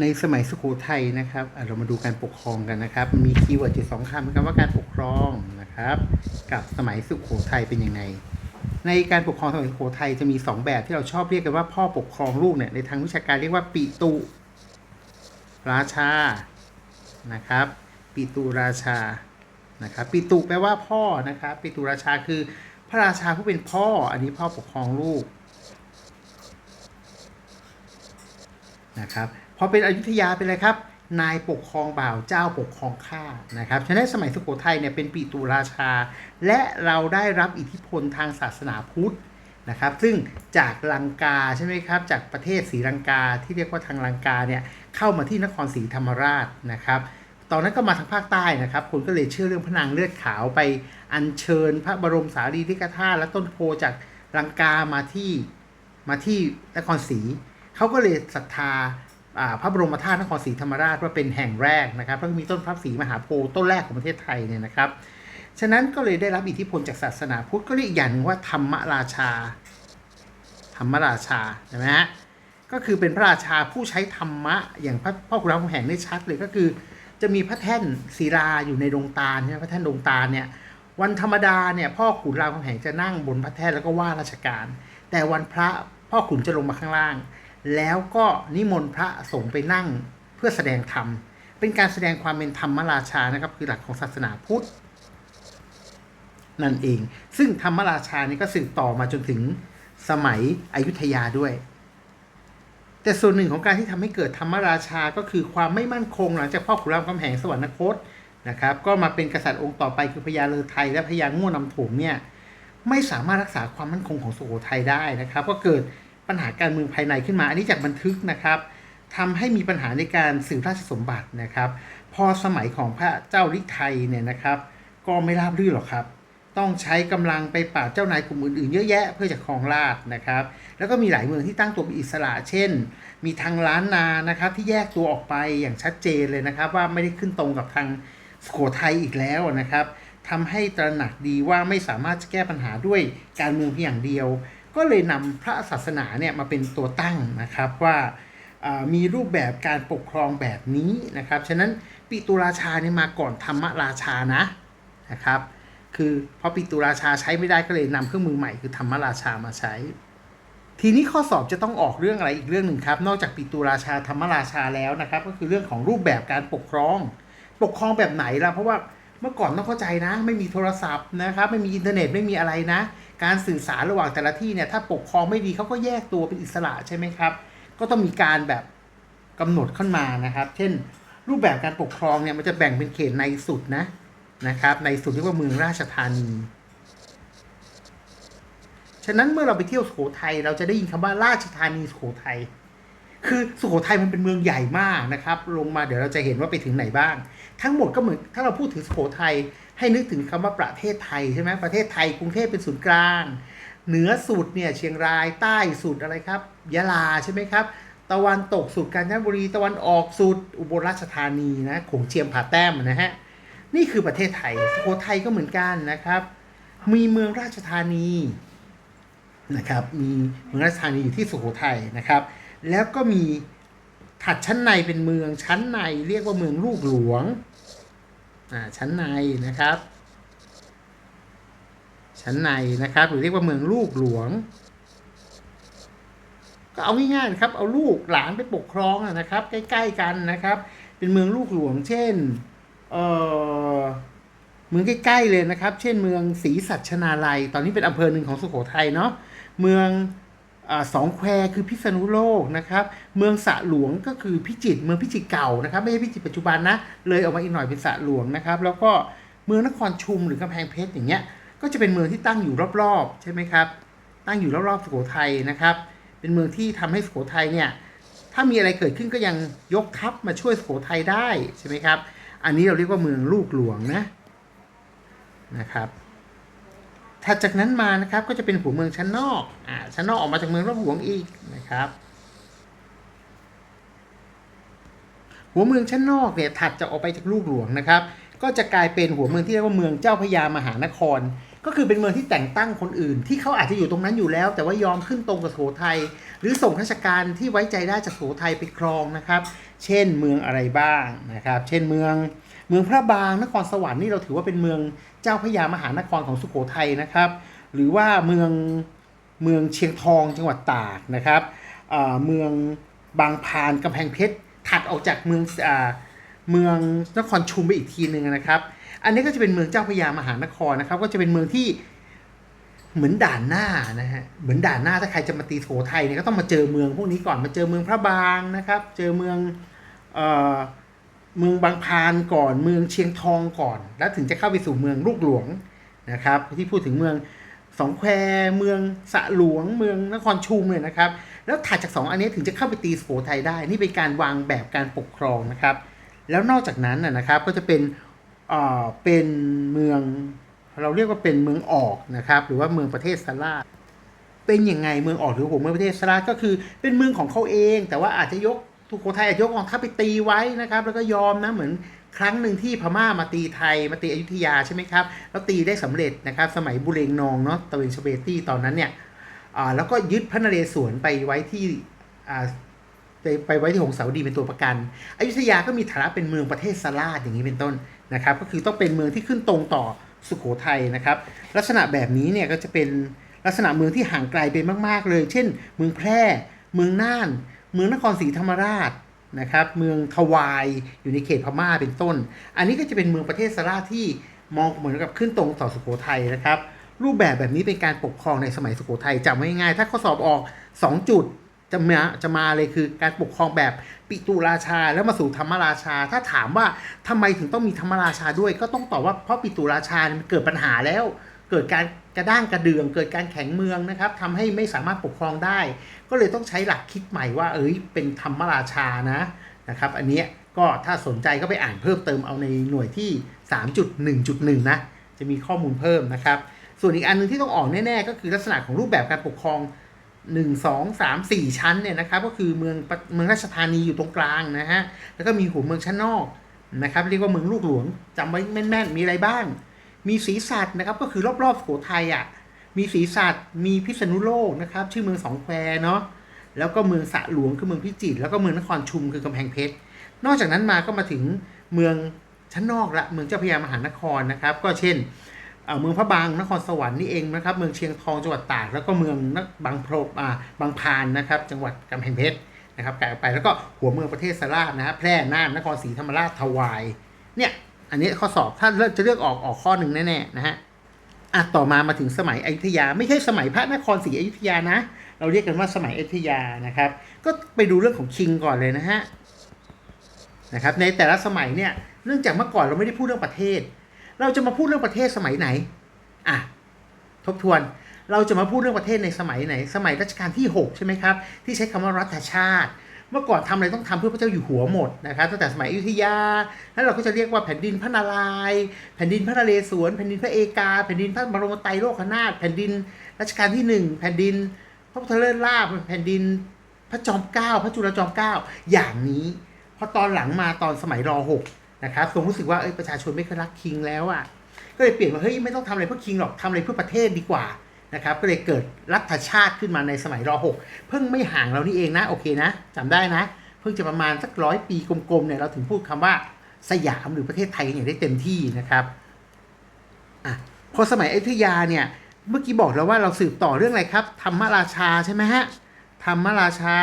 ในสมัยสุโขทัยนะครับเรามาดูการปกครองกันนะครับ มีคีย์เวิร์ดอยู่สองคำครับว่าการปกครองนะครับ กับสมัยสุโขทัยเป็นยังไงในการปกครองสมัยสุโขทัยจะมีสองแบบที่เราชอบเรียกกันว่าพ่อปกครองลูกเนี่ยในทางวิชาการเรียกว่าปิตุ ราชานะครับปิตุราชานะครับปิตุแปลว่าพ่อนะครับปิตุราชาคือพระราชาผู้เป็นพ่ออันนี้พ่อปกครองลูกนะครับ พอเป็นอยุธยาเป็นอะไรครับ นายปกครองบ่าวเจ้าปกครองข้านะครับฉะนั้นสมัยสุโขทัยเนี่ยเป็นปิตุราชา และเราได้รับอิทธิพลทางศาสนาพุทธนะครับ ซึ่งจากลังกาใช่ไหมครับ จากประเทศศรีลังกาที่เรียกว่าทางลังกาเนี่ยเข้ามาที่นครศรีธรรมราชนะครับ ตอนนั้นก็มาทางภาคใต้นะครับ คนก็เลยเชื่อเรื่องพระนางเลือดขาวไปอัญเชิญพระบรมสารีริกธาตุและต้นโพจากลังกามาที่มาที่นครศรีเขาก็เลยศรัทธา พระบรมธาตุนครศรีธรรมราชว่าเป็นแห่งแรกนะครับแล้วก็มีต้นพระศรีมหาโพธิ์ต้นแรกของประเทศไทยเนี่ยนะครับ ฉะนั้นก็เลยได้รับอิทธิพลจากศาสนาพุทธก็เรียกอย่างนึงว่าธรรมราชา ธรรมราชาใช่ไหมฮะก็คือเป็นพระราชาผู้ใช้ธรรมะ อย่างพระพ่อขุนรามแห่งได้ชัดเลยก็คือ จะมีพระแท่นศิลาอยู่ในดงตาลเนี่ยพระแท่นดงตาลเนี่ยวันธรรมดาเนี่ยพ่อขุนรามคำแหงจะนั่งบนพระแท่นแล้วก็ว่าราชการ แต่วันพระพ่อขุนจะลงมาข้างล่าง แล้วก็นิมนต์พระสงฆ์ไปนั่งเพื่อแสดงธรรม เป็นการแสดงความเป็นธรรมราชานะครับ คือหลักของศาสนาพุทธนั่นเอง ซึ่งธรรมราชานี่ก็สืบต่อมาจนถึงสมัยอยุธยาด้วย แต่ส่วนหนึ่งของการที่ทำให้เกิดธรรมราชาก็คือความไม่มั่นคงหลังจากพ่อขุนรามคำแหงสวรรคตนะครับ ก็มาเป็นกษัตริย์องค์ต่อไปคือพญาเลอไทยและพญาง่วนำโถมเนี่ยไม่สามารถรักษาความมั่นคงของสุโขทัยได้นะครับ ก็เกิด ปัญหาการเมืองภายในขึ้นมา อันนี้จากบันทึกนะครับทำให้มีปัญหาในการสืบราชสมบัตินะครับ พอสมัยของพระเจ้าลิไทยเนี่ยนะครับ ก็ไม่ราบรื่นหรอกครับ ต้องใช้กำลังไปปราบเจ้านายกลุ่มอื่นๆเยอะแยะเพื่อจะครองราชนะครับ แล้วก็มีหลายเมืองที่ตั้งตัวเป็นอิสระ เช่น มีทางล้านนานะครับที่แยกตัวออกไปอย่างชัดเจนเลยนะครับ ว่าไม่ได้ขึ้นตรงกับทางสุโขทัยอีกแล้วนะครับทำให้ตระหนักดีว่าไม่สามารถจะแก้ปัญหาด้วยการเมืองเพียงอย่างเดียว ก็เลยนำพระศาสนาเนี่ยมาเป็นตัวตั้งนะครับว่ามีรูปแบบการปกครองแบบนี้นะครับ ฉะนั้นปิตุราชาเนี่ยมาก่อนธรรมราชานะนะครับ คือพอปิตุราชาใช้ไม่ได้ก็เลยนำเครื่องมือใหม่คือธรรมราชามาใช้ ทีนี้ข้อสอบจะต้องออกเรื่องอะไรอีกเรื่องหนึ่งครับ นอกจากปิตุราชาธรรมราชาแล้วนะครับ ก็คือเรื่องของรูปแบบการปกครอง ปกครองแบบไหนล่ะเพราะว่าเมื่อก่อนต้องเข้าใจนะ ไม่มีโทรศัพท์นะครับ ไม่มีอินเทอร์เน็ตไม่มีอะไรนะ การสื่อสารระหว่างแต่ละที่เนี่ยถ้าปกครองไม่ดีเขาก็แยกตัวเป็นอิสระใช่ไหมครับ ก็ต้องมีการแบบกำหนดขึ้นมานะครับ เช่น รูปแบบการปกครองเนี่ยมันจะแบ่งเป็นเขตในสุดนะนะครับ ในสุดเรียกว่าเมืองราชธานี ฉะนั้นเมื่อเราไปเที่ยวสุโขทัยเราจะได้ยินคำว่าราชธานีสุโขทัย คือสุโขทัยมันเป็นเมืองใหญ่มากนะครับ ลงมาเดี๋ยวเราจะเห็นว่าไปถึงไหนบ้าง ทั้งหมดก็เหมือนถ้าเราพูดถึงสุโขทัยให้นึกถึงคำว่าประเทศไทยใช่ไหมประเทศไทยกรุงเทพเป็นศูนย์กลาง เหนือสุดเนี่ยเชียงรายใต้สุดอะไรครับยะลาใช่ไหมครับ ตะวันตกสุดกาญจนบุรีตะวันออกสุด อุบลราชธานีนะขงเจียมผาแต้มนะฮะนี่คือประเทศไทยสุโขทัยก็เหมือนกันนะครับ มีเมืองราชธานีนะครับมีเมืองราชธานีอยู่ที่สุโขทัยนะครับ แล้วก็มีถัดชั้นในเป็นเมืองชั้นในเรียกว่าเมืองลูกหลวงอ่าชั้นในนะครับ ชั้นในนะครับหรือเรียกว่าเมืองลูกหลวง ก็เอาง่ายๆนะครับ เอาลูกหลานไปปกครองนะครับ ใกล้ๆกันนะครับ เป็นเมืองลูกหลวง เช่นเออเมืองใกล้ๆเลยนะครับ เช่นเมืองศรีสัชนาลัย ตอนนี้เป็นอำเภอหนึ่งของสุโขทัยเนาะเมือง สองแควคือพิษณุโลกนะครับเมืองสะหลวงก็คือพิจิตรเมืองพิจิตรเก่านะครับไม่ใช่พิจิตรปัจจุบันนะเลยออกมาอีกหน่อยเป็นสะหลวงนะครับแล้วก็เมืองนครชุมหรือกำแพงเพชรอย่างเงี้ยก็จะเป็นเมืองที่ตั้งอยู่รอบๆใช่ไหมครับตั้งอยู่รอบๆสุโขทัยนะครับเป็นเมืองที่ทำให้สุโขทัยเนี่ยถ้ามีอะไรเกิดขึ้นก็ยังยกทัพมาช่วยสุโขทัยได้ใช่ไหมครับอันนี้เราเรียกว่าเมืองลูกหลวงนะนะครับ ถัดจากนั้นมานะครับก็จะเป็นหัวเมืองชั้นนอกอ่าชั้นนอกออกมาจากเมืองรอบหลวงอีกนะครับ หัวเมืองชั้นนอกเนี่ยถัดจากออกไปจากลูกหลวงนะครับ ก็จะกลายเป็นหัวเมืองที่เรียกว่าเมืองเจ้าพระยามหานคร ก็คือเป็นเมืองที่แต่งตั้งคนอื่น ที่เขาอาจจะอยู่ตรงนั้นอยู่แล้ว แต่ว่ายอมขึ้นตรงกับโสุโขทัยหรือส่งข้าราชการที่ไว้ใจได้จากโสุโขทัยไปครองนะครับ เช่นเมืองอะไรบ้างนะครับ เช่นเมือง เมืองพระบางนครสวรรค์นี่เราถือว่าเป็นเมืองเจ้าพระยามหานครของสุโขทัยนะครับ หรือว่าเมืองเมืองเชียงทองจังหวัดตากนะครับเมืองบางพานกำแพงเพชรถัดออกจากเมืองเมืองนครชุมไปอีกทีหนึ่งนะครับ อันนี้ก็จะเป็นเมืองเจ้าพระยามหานครนะครับ ก็จะเป็นเมืองที่เหมือนด่านหน้านะฮะเหมือนด่านหน้าถ้าใครจะมาตีสุโขทัยเนี่ยก็ต้องมาเจอเมืองพวกนี้ก่อนมาเจอเมืองพระบางนะครับ เจอเมืองเอ่อ เมืองบางพานก่อนเมืองเชียงทองก่อน แล้วถึงจะเข้าไปสู่เมืองลูกหลวงนะครับ ที่พูดถึงเมืองสองแควเมืองสะหลวง เมืองนครชุมเลยนะครับ แล้วถัดจากสองอันนี้ถึงจะเข้าไปตีสุโขทัยได้ นี่เป็นการวางแบบการปกครองนะครับ แล้วนอกจากนั้นนะครับก็จะเป็นเอ่อเป็นเมืองเราเรียกว่าเป็นเมืองออกนะครับ หรือว่าเมืองประเทศสลาเป็นยังไงเมืองออกหรือหัวเมืองประเทศสลาก็คือเป็นเมืองของเขาเอง แต่ว่าอาจจะยก ทุกโขทัยอาจจะยกกองทัพไปตีไว้นะครับ แล้วก็ยอมนะเหมือนครั้งหนึ่งที่พม่ามาตีไทยมาตีอยุธยาใช่ไหมครับ แล้วตีได้สำเร็จนะครับ สมัยบุเรงนองเนาะตะเวนชเบตี้ตอนนั้นเนี่ยแล้วก็ยึดพระนเรศวรไปไว้ที่ไปไว้ที่หงสาวดีเป็นตัวประกันอยุธยาก็มีฐานะเป็นเมืองประเทศสลาดอย่างนี้เป็นต้นนะครับ ก็คือต้องเป็นเมืองที่ขึ้นตรงต่อสุโขทัยนะครับ ลักษณะแบบนี้เนี่ยก็จะเป็นลักษณะเมืองที่ห่างไกลไปมาก ๆ เลย เช่น เมืองแพร่ เมืองน่าน เมืองนครศรีธรรมราชนะครับเมืองทวายอยู่ในเขตพม่าเป็นต้น อันนี้ก็จะเป็นเมืองประเทศสลาที่มองเหมือนกับขึ้นตรงต่อสุโขทัยนะครับ รูปแบบแบบนี้เป็นการปกครองในสมัยสุโขทัยจำไว้ง่ายถ้าข้อสอบออก 2 จุดจะมาจะมาเลยคือการปกครองแบบปิตุราชาแล้วมาสู่ธรรมราชา ถ้าถามว่าทำไมถึงต้องมีธรรมราชาด้วย ก็ต้องตอบว่าเพราะปิตุราชามันเกิดปัญหาแล้ว เกิดการกระด้างกระเดืองเกิดการแข็งเมืองนะครับทำให้ไม่สามารถปกครองได้ ก็เลยต้องใช้หลักคิดใหม่ว่า เอ้ยเป็นธรรมราชานะนะครับ อันนี้ก็ถ้าสนใจก็ไปอ่านเพิ่มเติมเอาในหน่วยที่ 3.1.1 นะ จะมีข้อมูลเพิ่มนะครับ ส่วนอีกอันหนึงที่ต้องออกแน่ๆ ก็คือลักษณะของรูปแบบการปกครองหนึ่งสองสามสี่ชั้นเนี่ยนะครับ ก็คือเมืองเมืองราชธานีอยู่ตรงกลางนะฮะแล้วก็มีหัวเมืองชั้นนอกนะครับ เรียกว่าเมืองลูกหลวงจำไว้แม่นๆมีอะไรบ้าง มีศรีสัตว์นะครับ ก็คือรอบๆสุโขทัยอะ มีศรีสัตว์มีพิษณุโลกนะครับ ชื่อเมืองสองแควเนาะ แล้วก็เมืองสะหลวงคือเมืองพิจิตร แล้วก็เมืองนครชุมคือกำแพงเพชร นอกจากนั้นมาก็มาถึงเมืองชั้นนอกละเมืองเจ้าพระยามหานครนะครับ ก็เช่นเมืองพระบางนครสวรรค์นี่เองนะครับ เมืองเชียงทองจังหวัดตากแล้วก็เมืองนักบางโพรอ่าบางพานนะครับ จังหวัดกำแพงเพชรนะครับไกลออกไปแล้วก็หัวเมืองประเทศสลาดนะฮะแพร่น่านนครศรีธรรมราชทวายเนี่ย อันนี้ข้อสอบถ้าจะเลือกออกออกข้อหนึ่งแน่ๆนะฮะอะต่อมามาถึงสมัยอยุธยา ไม่ใช่สมัยพระนครศรีอยุธยานะ เราเรียกกันว่าสมัยอยุธยานะครับ ก็ไปดูเรื่องของคิงก่อนเลยนะฮะนะครับในแต่ละสมัยเนี่ยเนื่องจากเมื่อก่อนเราไม่ได้พูดเรื่องประเทศ เราจะมาพูดเรื่องประเทศสมัยไหนอะทบทวนเราจะมาพูดเรื่องประเทศในสมัยไหน สมัยรัชกาลที่ 6 ใช่ไหมครับ ที่ใช้คำว่ารัฐชาติ เมื่อก่อนทำอะไรต้องทำเพื่อพระเจ้าอยู่หัวหมดนะครับตั้งแต่สมัยอยุธยาแล้วเราก็จะเรียกว่าแผ่นดินพระนารายณ์แผ่นดินพระนเรศวรแผ่นดินพระเอกา แผ่นดินพระบรมไตรโลกนาถแผ่นดินรัชกาลที่ 1 แผ่นดิน พระพุทธเลิศลาภแผ่นดินพระจอมเกล้าพระจุลจอมเกล้าอย่างนี้พอตอนหลังมาตอนสมัยร6นะครับทรงรู้สึกว่าเอ้ยประชาชนไม่เคยรักคิงแล้วอะก็เลยเปลี่ยนว่าเฮ้ยไม่ต้องทำอะไรเพื่อคิงหรอกทำอะไรเพื่อประเทศดีกว่า นะครับก็เลยเกิดรัฐชาติขึ้นมาในสมัยร 6 เพิ่งไม่ห่างเรานี่เองนะโอเคนะจำได้นะ เพิ่งจะประมาณสักร้อยปีกลมๆเนี่ยเราถึงพูดคำว่าสยามหรือประเทศไทยกันอย่างได้เต็มที่นะครับอะพอสมัยอยุธยาเนี่ยเมื่อกี้บอกแล้วว่าเราสืบต่อเรื่องอะไรครับธรรมราชาใช่ไหมฮะธรรมราชา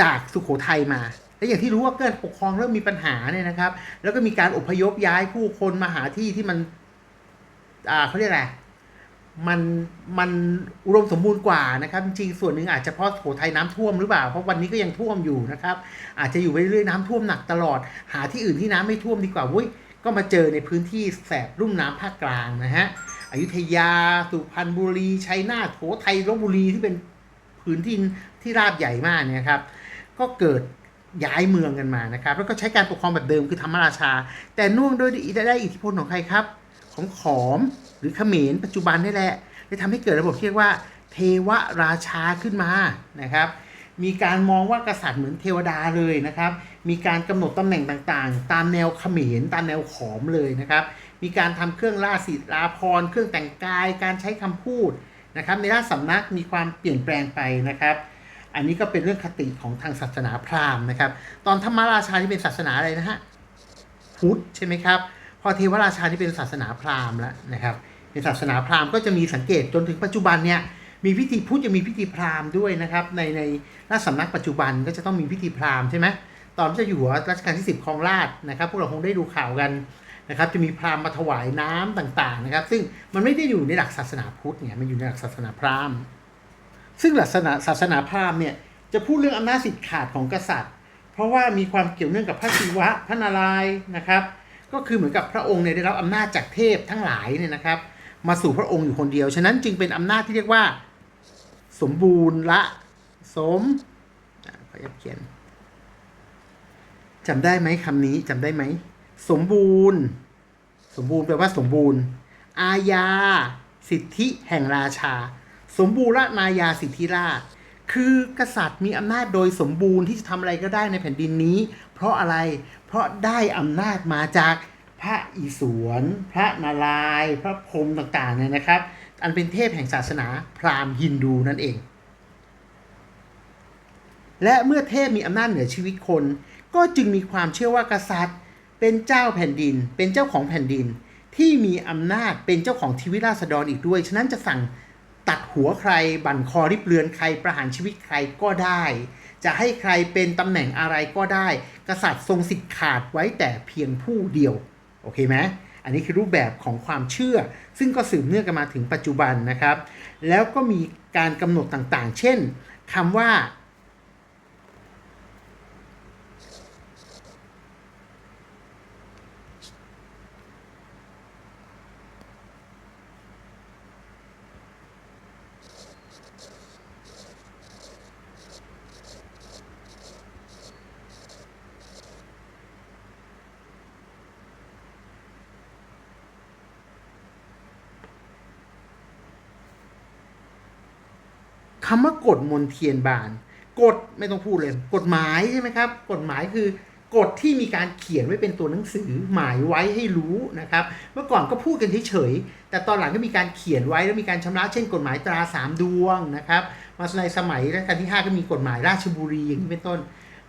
จากสุโขทัยมาและอย่างที่รู้ว่าเกิดปกครองเริ่มมีปัญหาเนี่ยนะครับ แล้วก็มีการอพยพย้ายผู้คนมาหาที่ที่มัน อ่าเขาเรียกอะไรมันมันอุดมสมบูรณ์กว่านะครับ จริงส่วนหนึ่งอาจจะเพราะโขทัยน้ำท่วมหรือเปล่าเพราะวันนี้ก็ยังท่วมอยู่นะครับ อาจจะอยู่ไปเรื่อยน้ำท่วมหนักตลอด หาที่อื่นที่น้ำไม่ท่วมดีกว่าเว้ยก็มาเจอในพื้นที่แสบรุ่มน้ำภาคกลางนะฮะอยุธยาสุพรรณบุรีชัยนาทโขทัยลบบุรีที่เป็นพื้นที่ที่ราบใหญ่มากเนี่ยครับ ก็เกิดย้ายเมืองกันมานะครับ แล้วก็ใช้การปกครองแบบเดิมคือธรรมราชา แต่น่วงโดยได้อิทธิพลของใครครับ ของขอมหรือเขมรปัจจุบันนี่แหละได้ทำให้เกิดระบบเรียกว่า เทวราชาขึ้นมานะครับ มีการมองว่ากษัตริย์เหมือนเทวดาเลยนะครับ มีการกำหนดตำแหน่งต่างๆ ตามแนวเขมรตามแนวขอมเลยนะครับ มีการทำเครื่องล่าศิลาพรเครื่องแต่งกาย การใช้คำพูดนะครับ ในด้านสำนักมีความเปลี่ยนแปลงไปนะครับอันนี้ก็เป็นเรื่องคติของทางศาสนาพราหมณ์นะครับ ตอนธรรมราชาที่เป็นศาสนาอะไรนะฮะ พุทธใช่ไหมครับ พอเทวราชาที่เป็นศาสนาพราหมณ์แล้วนะครับเป็นศาสนาพราหมณ์ก็จะมีสังเกตจนถึงปัจจุบันเนี่ยมีพิธีพุทธยังมีพิธีพราหมณ์ด้วยนะครับในในราชสำนักปัจจุบันก็จะต้องมีพิธีพราหมณ์ใช่ไหมตอนพระอยู่หัวรัชกาลที่ 10ครองราชนะครับ พวกเราคงได้ดูข่าวกันนะครับจะมีพราหมณ์มาถวายน้ำต่างๆนะครับ ซึ่งมันไม่ได้อยู่ในหลักศาสนาพุทธเนี่ยมันอยู่ในหลักศาสนาพราหมณ์ ซึ่งหลักศาสนาศาสนาพราหมณ์เนี่ยจะพูดเรื่องอำนาจสิทธิ์ขาดของกษัตริย์ เพราะว่ามีความเกี่ยวเนื่องกับพระศิวะพระนารายณ์นะครับ ก็คือเหมือนกับพระองค์เนี่ยได้รับอำนาจจากเทพทั้งหลายเนี่ยนะครับ มาสู่พระองค์อยู่คนเดียว ฉะนั้นจึงเป็นอำนาจที่เรียกว่า สมบูรณ์ละสมขออนุญาเขียนจำได้ไหมคำนี้จำได้ไหม สมบูรณ์ สมบูรณ์แปลว่าสมบูรณ์ อาญา สิทธิแห่งราชา สมบูรณาญาสิทธิราช คือกษัตริย์มีอำนาจโดยสมบูรณ์ที่จะทำอะไรก็ได้ในแผ่นดินนี้ เพราะอะไร เพราะได้อำนาจมาจากพระอิศวร พระนารายพระพรหมต่างๆเนี่ยนะครับ อันเป็นเทพแห่งศาสนาพราหมณ์ฮินดูนั่นเอง และเมื่อเทพมีอำนาจเหนือชีวิตคน ก็จึงมีความเชื่อว่ากษัตริย์ เป็นเจ้าแผ่นดิน เป็นเจ้าของแผ่นดิน ที่มีอำนาจเป็นเจ้าของชีวิตราษฎรอีกด้วย ฉะนั้นจะสั่งตัดหัวใคร บั่นคอริบเรือนใครประหารชีวิตใครก็ได้ จะให้ใครเป็นตำแหน่งอะไรก็ได้ กษัตริย์ทรงสิทธิ์ขาดไว้แต่เพียงผู้เดียว โอเคไหมอันนี้คือรูปแบบของความเชื่อ ซึ่งก็สืบเนื่องกันมาถึงปัจจุบันนะครับ แล้วก็มีการกำหนดต่างๆ เช่นคำว่า คำว่ากฎมนเทียนบานกฎไม่ต้องพูดเลย กฎหมายใช่ไหมครับ กฎหมายคือกฎที่มีการเขียนไว้เป็นตัวหนังสือหมายไว้ให้รู้นะครับ เมื่อก่อนก็พูดกันเฉยๆแต่ตอนหลังก็มีการเขียนไว้แล้วมีการชำระเช่นกฎหมายตราสามดวงนะครับ มาในสมัยรัชกาลที่ 5 ก็มีกฎหมายราชบุรีอย่างนี้เป็นต้น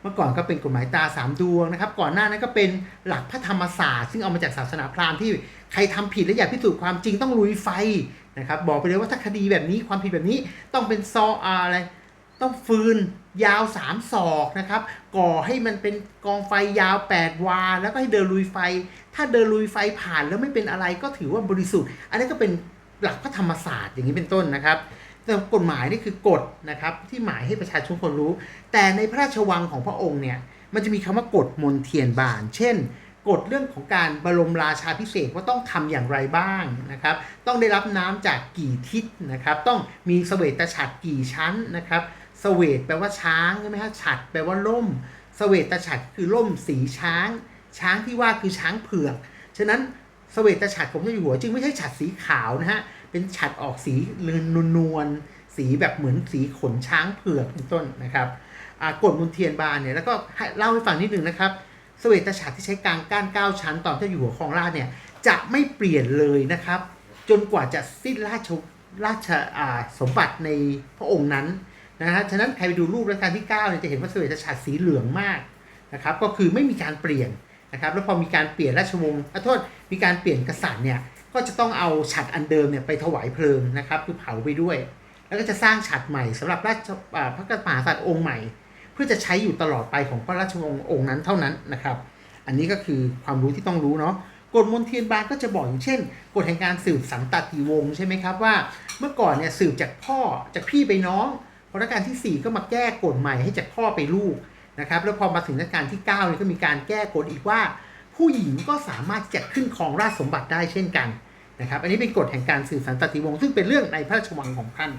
เมื่อก่อนก็เป็นกฎหมายตราสามดวงนะครับ ก่อนหน้านั้นก็เป็นหลักพระธรรมศาสตร์ ซึ่งเอามาจากศาสนาพราหมณ์ที่ใครทำผิดและอยากพิสูจน์ความจริงต้องลุยไฟ นะครับบอกไปเลยว่าถ้าคดีแบบนี้ความผิดแบบนี้ต้องเป็นซออะไร ต้องฟืนยาว 3 ศอกนะครับ ก่อให้มันเป็นกองไฟยาว 8 วา แล้วก็ให้เดินลุยไฟ ถ้าเดินลุยไฟผ่านแล้วไม่เป็นอะไรก็ถือว่าบริสุทธิ์ อันนี้ก็เป็นหลักพระธรรมศาสตร์อย่างนี้เป็นต้นนะครับแต่กฎหมายนี่คือกฎนะครับที่หมายให้ประชาชนคนรู้ แต่ในพระราชวังของพระองค์เนี่ยมันจะมีคำว่ากฎมนเทียนบาน เช่น กฎเรื่องของการบรมราชาพิเศษว่าต้องทำอย่างไรบ้างนะครับ ต้องได้รับน้ำจากกี่ทิศนะครับ ต้องมีเสวตฉัตรกี่ชั้นนะครับเสวตแปลว่าช้างใช่ไหมฮะฉัตรแปลว่าล่มเสวตฉัตรคือล่มสีช้าง ช้างที่ว่าคือช้างเผือก ฉะนั้นเสวตฉัตรของพระเจ้าอยู่หัว จึงไม่ใช่ฉัตรสีขาวนะฮะ เป็นฉัตรออกสีเลือนนวลๆสีแบบเหมือนสีขนช้างเผือกเป็นต้นนะครับกฎมนเทียนบานเนี่ยแล้วก็เล่าให้ฟังนิดนึงนะครับ เสวตฉัตรที่ใช้กลางก้านเก้าชั้น ตอนที่อยู่หัวครองราชเนี่ยจะไม่เปลี่ยนเลยนะครับ จนกว่าจะสิ้นราชราชอ่าสมบัติในพระองค์นั้นนะฮะฉะนั้นใครไปดูรูปรัชกาลที่9เนี่ยจะเห็นว่าเสวตฉัตรสีเหลืองมากนะครับ ก็คือไม่มีการเปลี่ยนนะครับ แล้วพอมีการเปลี่ยนราชวงศ์ขอโทษมีการเปลี่ยนกษัตริย์เนี่ยก็จะต้องเอาฉัตรอันเดิมเนี่ยไปถวายเพลิงนะครับคือเผาไปด้วย แล้วก็จะสร้างฉัตรใหม่สำหรับราชพระมหากษัตริย์องค์ใหม่ เพื่อจะใช้อยู่ตลอดไปของพระราชวงศ์องค์นั้นเท่านั้นนะครับ อันนี้ก็คือความรู้ที่ต้องรู้เนาะกฎมนเทียนบานก็จะบอกอย่างเช่นกฎแห่งการสืบสันตติวงศ์ใช่ไหมครับว่า เมื่อก่อนเนี่ยสืบจากพ่อจากพี่ไปน้องพอรัชกาลที่ 4 ก็มาแก้กฎใหม่ให้จากพ่อไปลูกนะครับแล้วพอมาถึงรัชกาลที่9เนี่ยก็มีการแก้กฎอีกว่า ผู้หญิงก็สามารถจะขึ้นครองราชสมบัติได้เช่นกันนะครับอันนี้เป็นกฎแห่งการสืบสันตติวงศ์ซึ่งเป็นเรื่องในพระราชวังของท่าน